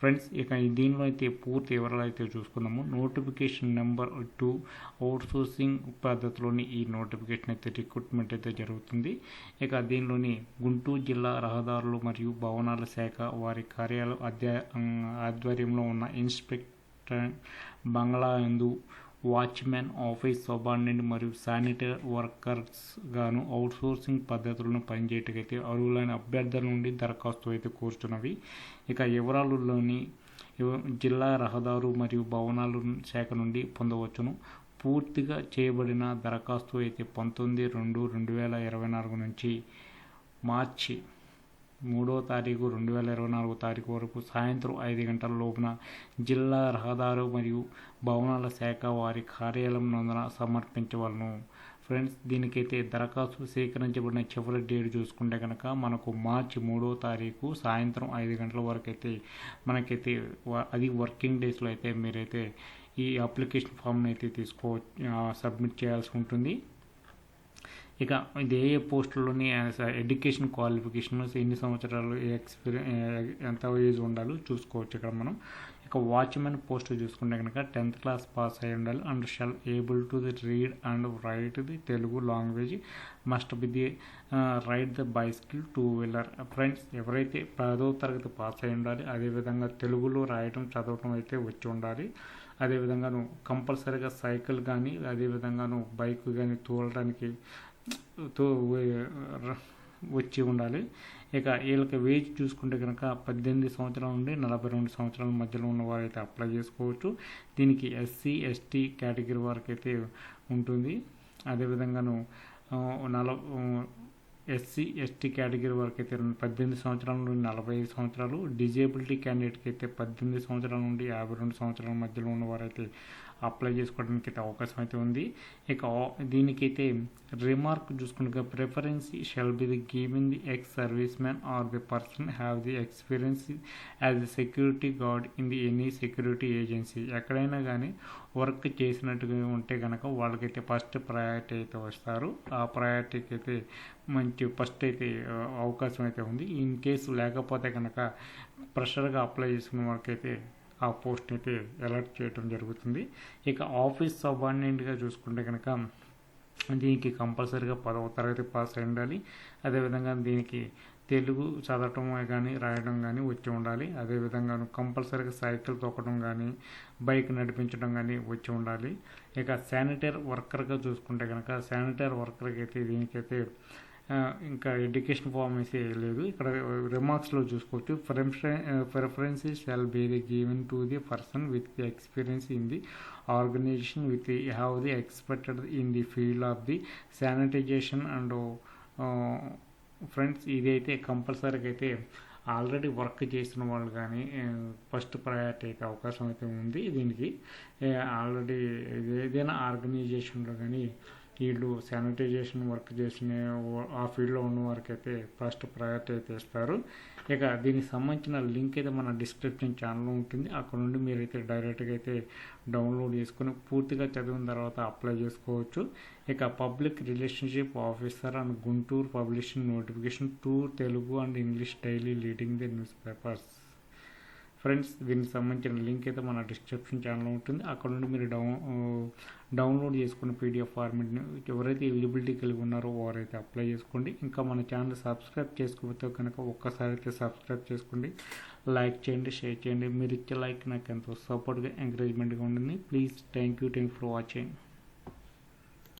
Friends ఇక దీనిలో అయితే పూర్తి వివరాలు అయితే చూసుకుందాము. నోటిఫికేషన్ నెంబర్ టూ అవుట్సోర్సింగ్ పద్ధతిలోని ఈ నోటిఫికేషన్ అయితే రిక్రూట్మెంట్ అయితే జరుగుతుంది. ఇక దీనిలోని గుంటూరు జిల్లా రహదారులు మరియు భవనాల శాఖ వారి కార్యాలయం అధ్యా ఆధ్వర్యంలో ఉన్న ఇన్స్పెక్టర్ బంగ్లా ఎందు వాచ్మెన్ ఆఫీస్ సబార్డినేట్ మరియు శానిటరీ వర్కర్స్ గాను అవుట్సోర్సింగ్ పద్ధతులను పనిచేయటకైతే అర్హులైన అభ్యర్థుల నుండి దరఖాస్తు అయితే కోరుతున్నవి ఇక వివరాలులోని జిల్లా రహదారు మరియు భవనాలు శాఖ నుండి పొందవచ్చును. పూర్తిగా చేయబడిన దరఖాస్తు అయితే పంతొమ్మిది రెండు రెండు వేల ఇరవై నాలుగు నుంచి మార్చి మూడో తారీఖు రెండు వేల ఇరవై నాలుగో తారీఖు వరకు సాయంత్రం ఐదు గంటల లోపున జిల్లా రహదారు మరియు భవనాల శాఖ వారి కార్యాలయం నందున సమర్పించవలను. ఫ్రెండ్స్ దీనికైతే దరఖాస్తు స్వీకరించబడిన చివరి డేట్ చూసుకుంటే కనుక మనకు మార్చి మూడో తారీఖు సాయంత్రం ఐదు గంటల వరకు అయితే మనకైతే అది వర్కింగ్ డేస్లో అయితే మీరైతే ఈ అప్లికేషన్ ఫామ్ని అయితే తీసుకో సబ్మిట్ చేయాల్సి ఉంటుంది. ఇక ఇది ఏ ఏ పోస్టులోని ఎడ్యుకేషన్ క్వాలిఫికేషన్ ఎన్ని సంవత్సరాలు ఎక్స్పీరియన్స్ ఎంత ఏజ్ ఉండాలో చూసుకోవచ్చు ఇక్కడ మనం. ఇక వాచ్మెన్ పోస్ట్ చూసుకుంటే కనుక టెన్త్ క్లాస్ పాస్ అయి ఉండాలి. And shall able to the read and write the Telugu language. Must be the ride the bicycle two wheeler. Friends ఎవరైతే పదో తరగతి పాస్ అయి ఉండాలి అదేవిధంగా తెలుగులో రాయటం చదవటం అయితే వచ్చి ఉండాలి. అదేవిధంగా నువ్వు కంపల్సరీగా సైకిల్ కానీ అదేవిధంగా నువ్వు బైక్ కానీ తోలడానికి తో వచ్చి ఉండాలి. ఇక వీళ్ళకి వేజ్ చూసుకుంటే కనుక పద్దెనిమిది సంవత్సరాల నుండి నలభై రెండు సంవత్సరాల మధ్యలో ఉన్న వారైతే అప్లై చేసుకోవచ్చు. దీనికి ఎస్సీ ఎస్టీ కేటగిరీ వారికి అయితే ఉంటుంది. అదేవిధంగాను నల ఎస్సీ ఎస్టీ కేటగిరీ వరకు అయితే పద్దెనిమిది సంవత్సరాల నుండి నలభై ఐదు సంవత్సరాలు. డిజేబిలిటీ క్యాండిడేట్కి అయితే పద్దెనిమిది సంవత్సరాల నుండి యాభై రెండు సంవత్సరాల మధ్యలో ఉన్నవారైతే అప్లై చేసుకోవడానికి అయితే అవకాశం అయితే ఉంది. ఇక దీనికైతే రిమార్క్ చూసుకుంటే preference shall be the giving the ex service man or the person have the experience as a security guard in the any security agency ఎక్కడైనా కానీ వర్క్ చేసినట్టుగా ఉంటే కనుక వాళ్ళకైతే ఫస్ట్ ప్రయారిటీ అయితే వస్తారు. ఆ ప్రయారిటీకి అయితే మంచి ఫస్ట్ అయితే అవకాశం అయితే ఉంది. ఇన్ కేసు లేకపోతే కనుక ప్రెషర్గా అప్లై చేసుకున్న వాళ్ళకైతే ఆ పోస్ట్ అయితే అలర్ట్ చేయడం జరుగుతుంది. ఇక ఆఫీస్ సబార్డినేట్గా చూసుకుంటే కనుక దీనికి కంపల్సరీగా పదవ తరగతి పాస్ అయి ఉండాలి అదేవిధంగా దీనికి తెలుగు చదవటం కానీ రాయడం కానీ వచ్చి ఉండాలి. అదేవిధంగా కంపల్సరీగా సైకిల్ తొక్కడం కానీ బైక్ నడిపించడం కానీ వచ్చి ఉండాలి. ఇక శానిటరీ వర్కర్గా చూసుకుంటే కనుక శానిటరీ వర్కర్కి అయితే దీనికైతే ఇంకా ఎడ్యుకేషన్ ఫామ్ అయితే లేదు. ఇక్కడ రిమార్క్స్లో చూసుకోవచ్చు. Preferences shall be the given to the person with the experience in the organisation with have the expected in the field of the sanitisation and friends ఇదైతే కంపల్సరీగా అయితే ఆల్రెడీ వర్క్ చేసిన వాళ్ళు కానీ ఫస్ట్ ప్రయారిటీ అయితే అవకాశం అయితే ఉంది. దీనికి ఆల్రెడీ ఏదైనా ఆర్గనైజేషన్లో కానీ వీళ్ళు శానిటైజేషన్ వర్క్ చేసిన ఆ ఫీల్డ్లో ఉన్న వారికి అయితే ఫస్ట్ ప్రయారిటీ అయితే ఇస్తారు. ఇక దీనికి సంబంధించిన లింక్ అయితే మన డిస్క్రిప్షన్ ఛానల్లో ఉంటుంది. అక్కడ నుండి మీరైతే డైరెక్ట్గా అయితే డౌన్లోడ్ చేసుకుని పూర్తిగా చదివిన తర్వాత అప్లై చేసుకోవచ్చు. ఇక public relationship officer and Guntur publishing notification to Telugu and English daily leading the newspapers. Friends దీనికి సంబంధించిన లింక్ అయితే మన డిస్క్రిప్షన్ ఛానల్లో ఉంటుంది. అక్కడ నుండి మీరు డౌన్ డౌన్లోడ్ చేసుకున్న పీడిఎఫ్ ఫార్మెట్ని ఎవరైతే ఎలిజిబిలిటీ కలిగి ఉన్నారో వారైతే అప్లై చేసుకోండి. ఇంకా మన ఛానల్ సబ్స్క్రైబ్ చేసుకోకపోతే కనుక ఒక్కసారి అయితే సబ్స్క్రైబ్ చేసుకోండి. లైక్ చేయండి షేర్ చేయండి. మీరు ఇచ్చే లైక్ నాకు ఎంతో సపోర్ట్గా ఎంకరేజ్మెంట్గా ఉంటుంది. Please thank you thank for watching.